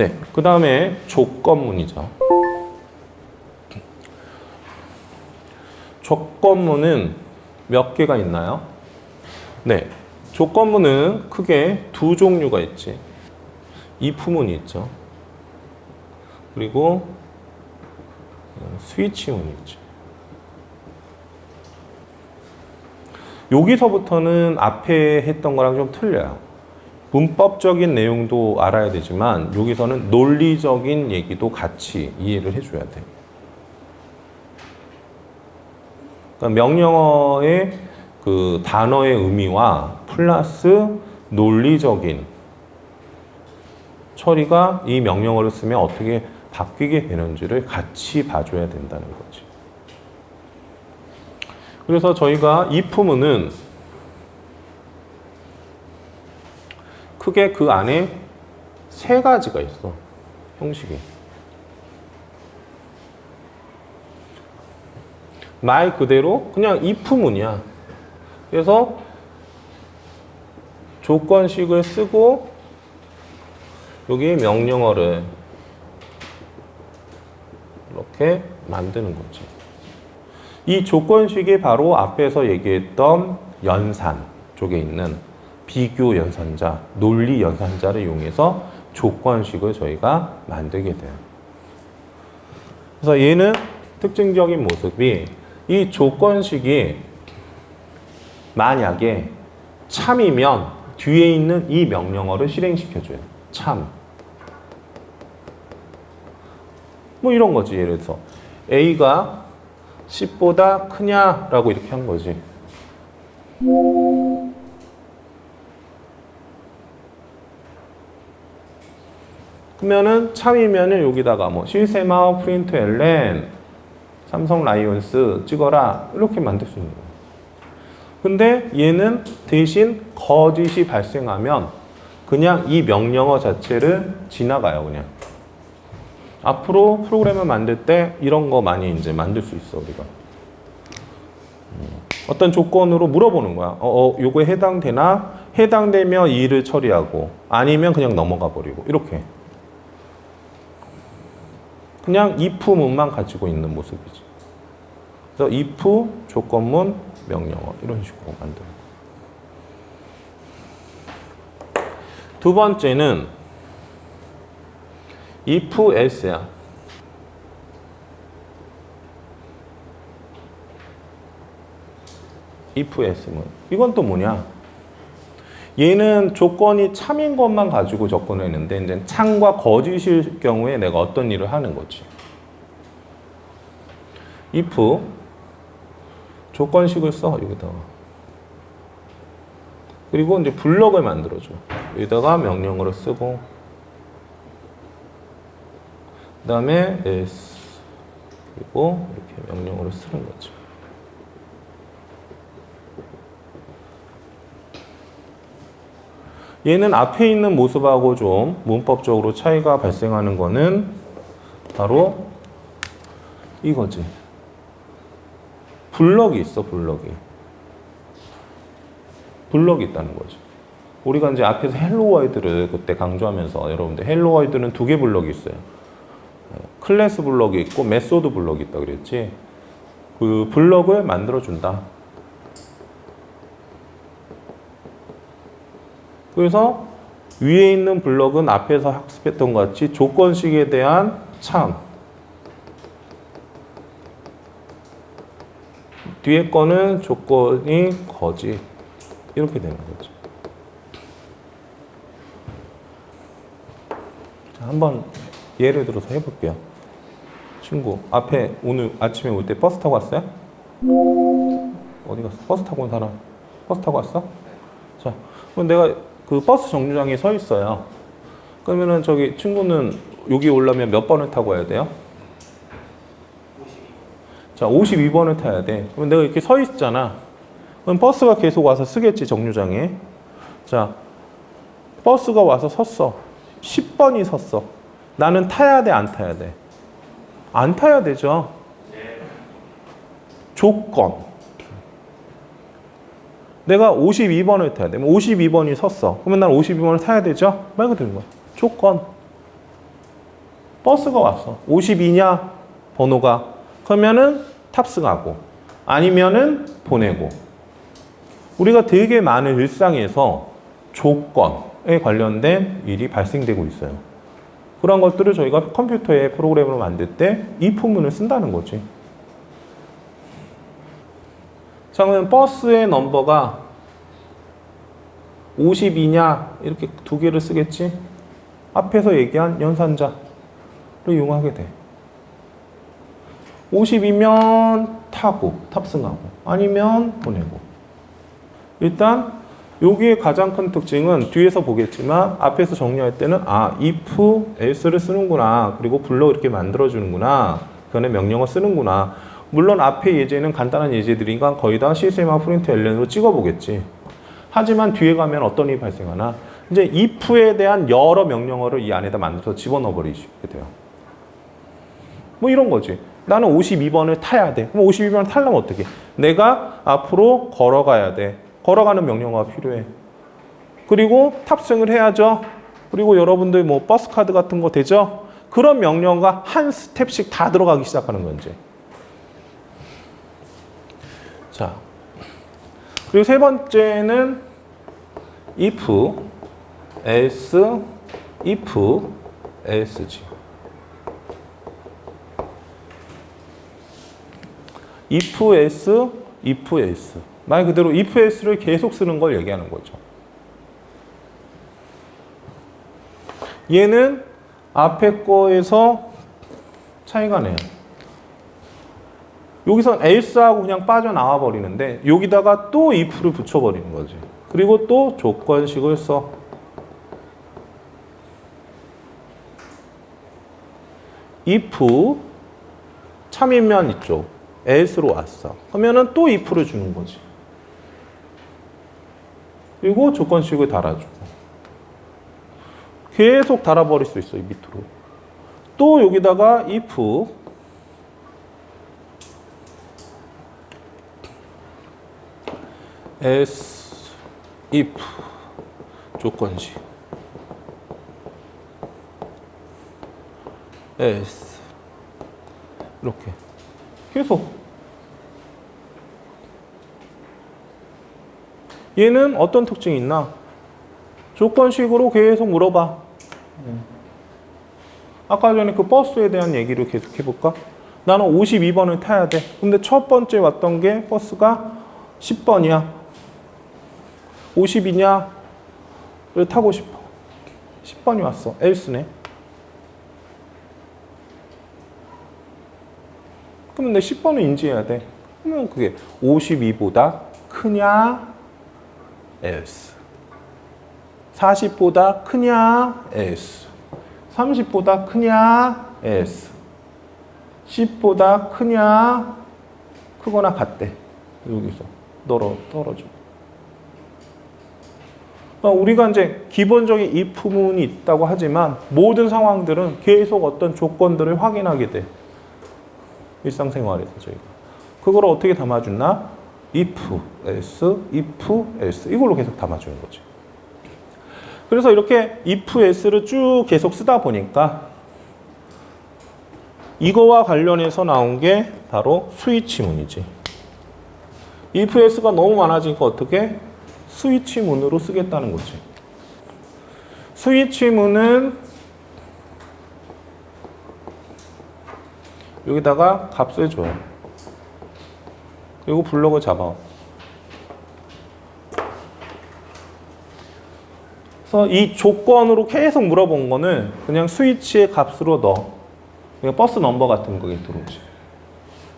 네, 그 다음에 조건문이죠. 조건문은 몇 개가 있나요? 네, 조건문은 크게 두 종류가 있지. if문이 있죠. 그리고 스위치문이 있죠. 여기서부터는 앞에 했던 거랑 좀 틀려요. 문법적인 내용도 알아야 되지만 여기서는 논리적인 얘기도 같이 이해를 해줘야 돼. 그러니까 명령어의 그 단어의 의미와 플러스 논리적인 처리가 이 명령어를 쓰면 어떻게 바뀌게 되는지를 같이 봐줘야 된다는 거지. 그래서 저희가 이 품은 크게 그 안에 세 가지가 있어. 형식이. 말 그대로 그냥 if문이야. 그래서 조건식을 쓰고 여기 명령어를 이렇게 만드는 거지. 이 조건식이 바로 앞에서 얘기했던 연산 쪽에 있는 비교 연산자, 논리 연산자를 이용해서 조건식을 저희가 만들게 돼요. 그래서 얘는 특징적인 모습이 이 조건식이 만약에 참이면 뒤에 있는 이 명령어를 실행시켜줘요. 참. 뭐 이런 거지. 예를 들어서 A가 10보다 크냐라고 이렇게 한 거지. 그러면은 참이면은 여기다가 뭐 실세마 프린트 엘렌 삼성 라이온스 찍어라 이렇게 만들 수 있는 거예요. 근데 얘는 대신 거짓이 발생하면 그냥 이 명령어 자체를 지나가요, 그냥. 앞으로 프로그램을 만들 때 이런 거 많이 이제 만들 수 있어, 우리가. 음, 어떤 조건으로 물어보는 거야. 어, 어, 요거에 해당되나? 해당되면 이 일을 처리하고, 아니면 그냥 넘어가 버리고, 이렇게. 그냥 if문만 가지고 있는 모습이지. 그래서 if, 조건문, 명령어 이런 식으로 거예요. 두 번째는 if else야. if else문. 이건 또 뭐냐? 얘는 조건이 참인 것만 가지고 접근을 했는데 이제 참과 거짓일 경우에 내가 어떤 일을 하는 거지. if 조건식을 써 여기다가. 그리고 이제 블럭을 만들어줘. 여기다가 명령어를 쓰고. 그 다음에 else 그리고 이렇게 명령어를 쓰는 거죠 얘는 앞에 있는 모습하고 좀 문법적으로 차이가 발생하는 거는 바로 이거지 블럭이 있어, 블럭이. 블럭이 있다는 거죠. 우리가 이제 앞에서 헬로 월드를 그때 강조하면서 여러분들 헬로 월드는 두 개 블럭이 있어요. 클래스 블럭이 있고 메소드 블럭이 있다 그랬지. 그 블럭을 만들어 준다. 그래서 위에 있는 블럭은 앞에서 학습했던 것 같이 조건식에 대한 참 뒤에 거는 조건이 거짓 이렇게 되는 거죠. 자, 한번 예를 들어서 해볼게요. 친구 앞에 오늘 아침에 올 때 버스 타고 왔어요? 어디 갔어? 버스 타고 온 사람? 버스 타고 왔어? 자, 그럼 내가 그 버스 정류장에 서 있어요. 그러면은 저기 친구는 여기 오려면 몇 번을 타고 와야 돼요? 자, 52번을 타야 돼. 그럼 내가 이렇게 서 있잖아. 그럼 버스가 계속 와서 쓰겠지, 정류장에. 자, 버스가 와서 섰어. 10번이 섰어. 나는 타야 돼, 안 타야 돼? 안 타야 되죠. 조건. 내가 52번을 타야 돼. 52번이 섰어. 그러면 난 52번을 타야 되죠? 말 그대로 거야. 조건. 버스가 왔어. 52냐 번호가 그러면은 탑승하고 아니면은 보내고 우리가 되게 많은 일상에서 조건에 관련된 일이 발생되고 있어요. 그런 것들을 저희가 컴퓨터에 프로그램을 만들 때이 부문을 쓴다는 거지. 자, 그러면 버스의 넘버가 52냐 이렇게 두 개를 쓰겠지. 앞에서 얘기한 연산자를 이용하게 돼. 50이면 타고 탑승하고 아니면 보내고. 일단 여기에 가장 큰 특징은 뒤에서 보겠지만 앞에서 정리할 때는 아 if else를 쓰는구나 그리고 불러 이렇게 만들어 주는구나 그 안에 명령어 쓰는구나 물론 앞에 예제는 간단한 예제들이니까 거의 다 CSM와 프린트 엘렌으로 찍어 보겠지 하지만 뒤에 가면 어떤 일이 발생하나 이제 if에 대한 여러 명령어를 이 안에다 만들어서 집어넣어 버리게 돼요 뭐 이런 거지 나는 52번을 타야 돼 그럼 52번을 타려면 어떻게 내가 앞으로 걸어가야 돼 걸어가는 명령어가 필요해. 그리고 탑승을 해야죠. 그리고 여러분들 뭐 버스 카드 같은 거 되죠? 그런 명령어가 한 스텝씩 다 들어가기 시작하는 건지. 자. 그리고 세 번째는 if, else, if, else지. if, else, if, else. 말 그대로 if else를 계속 쓰는 걸 얘기하는 거죠. 얘는 앞에 거에서 차이가 나요. 여기선 else하고 그냥 빠져나와 버리는데 여기다가 또 if를 붙여버리는 거지. 그리고 또 조건식을 써. if 참이면 있죠. else로 왔어. 그러면은 또 if를 주는 거지. 그리고 조건식을 달아주고 계속 달아버릴 수 있어 이 밑으로 또 여기다가 if s if 조건식 s 이렇게 계속 얘는 어떤 특징이 있나? 조건식으로 계속 물어봐. 아까 전에 그 버스에 대한 얘기를 계속 해볼까? 나는 52번을 타야 돼. 근데 첫 번째 왔던 게 버스가 10번이야. 50이냐를 타고 싶어. 10번이 왔어. 엘스네. 그러면 내 10번을 인지해야 돼. 그러면 그게 52보다 크냐? else. 40보다 크냐? s. 30보다 크냐? s. 10보다 크냐? 크거나 같대. 여기서 널어 떨어져. 어, 우리가 이제 기본적인 if문이 있다고 하지만 모든 상황들은 계속 어떤 조건들을 확인하게 돼. 일상생활에서 저희가. 그걸 어떻게 담아주나? if, else, if, else 이걸로 계속 담아주는 거지. 그래서 이렇게 if, else를 쭉 계속 쓰다 보니까 이거와 관련해서 나온 게 바로 스위치문이지. if, else가 너무 많아지니까 어떻게? 스위치문으로 쓰겠다는 거지. 스위치문은 여기다가 값을 줘요. 그리고 블록을 잡아. 그래서 이 조건으로 계속 물어본 거는 그냥 스위치의 값으로 넣어. 그냥 버스 넘버 같은 거에 들어오지.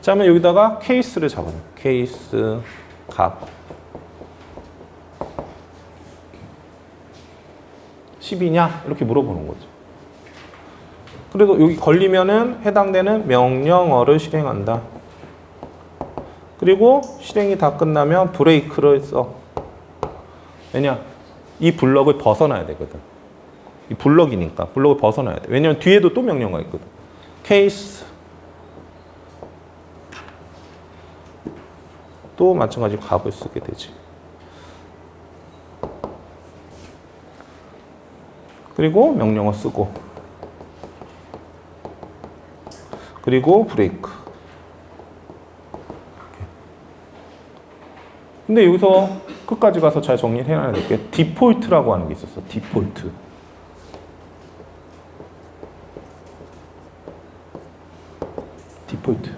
자, 그러면 여기다가 케이스를 잡아요. 케이스 값. 10이냐? 이렇게 물어보는 거죠. 그래도 여기 걸리면은 해당되는 명령어를 실행한다. 그리고 실행이 다 끝나면 브레이크를 써. 왜냐? 이 블럭을 벗어나야 되거든. 이 블럭이니까 블럭을 벗어나야 돼. 왜냐면 뒤에도 또 명령어가 있거든. 케이스 또 마찬가지로 값을 쓰게 되지. 그리고 명령어 쓰고 그리고 브레이크. 근데 여기서 끝까지 가서 잘 정리를 해놔야 될 게 디폴트라고 하는 게 있었어. 디폴트. 디폴트.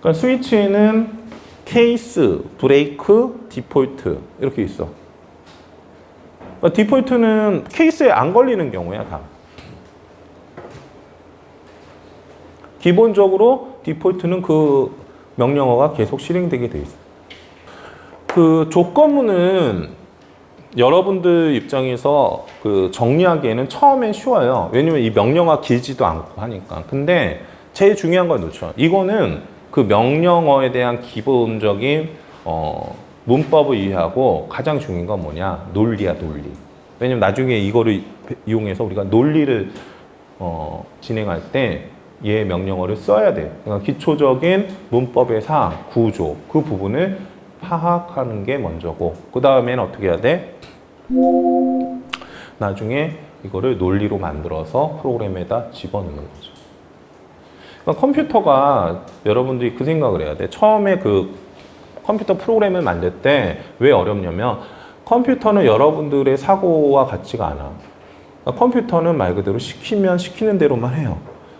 그러니까 스위치에는 케이스, 브레이크, 디폴트 이렇게 있어. 그러니까 디폴트는 케이스에 안 걸리는 경우야 다. 기본적으로 디폴트는 그 명령어가 계속 실행되게 돼 있어. 그 조건문은 여러분들 입장에서 그 정리하기에는 처음엔 쉬워요. 왜냐면 이 명령어가 길지도 않고 하니까. 근데 제일 중요한 걸 놓쳐. 이거는 그 명령어에 대한 기본적인 어, 문법을 이해하고 가장 중요한 건 뭐냐? 논리야, 논리. 왜냐면 나중에 이거를 이용해서 우리가 논리를 어, 진행할 때 얘 명령어를 써야 돼. 그러니까 기초적인 문법의 사항, 구조, 그 부분을 파악하는 게 먼저고, 그 다음에는 어떻게 해야 돼? 나중에 이거를 논리로 만들어서 프로그램에다 집어넣는 거죠. 그러니까 컴퓨터가 여러분들이 그 생각을 해야 돼. 처음에 그 컴퓨터 프로그램을 만들 때 왜 어렵냐면 컴퓨터는 여러분들의 사고와 같지가 않아. 그러니까 컴퓨터는 말 그대로 시키면 시키는 대로만 해요.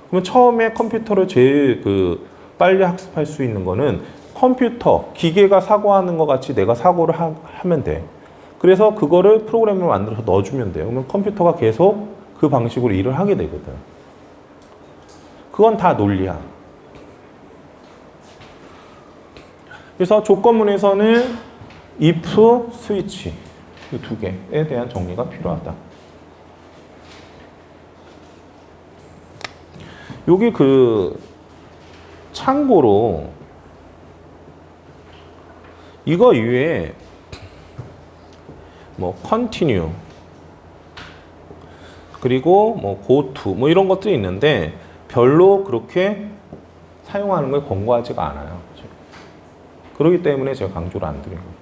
그러면 처음에 컴퓨터를 제일 그 빨리 학습할 수 있는 거는 컴퓨터, 기계가 사고하는 것 같이 내가 사고를 하, 면 돼. 그래서 그거를 프로그램을 만들어서 넣어주면 돼요. 그러면 컴퓨터가 계속 그 방식으로 일을 하게 되거든. 그건 다 논리야. 그래서 조건문에서는 if, 스위치 이두 개에 대한 정리가 필요하다. 여기 그 참고로 이거 이외에 뭐 continue 그리고 뭐 go to 뭐 이런 것들이 있는데 별로 그렇게 사용하는 걸 권고하지가 않아요. 그렇기 때문에 제가 강조를 안 드린 거예요.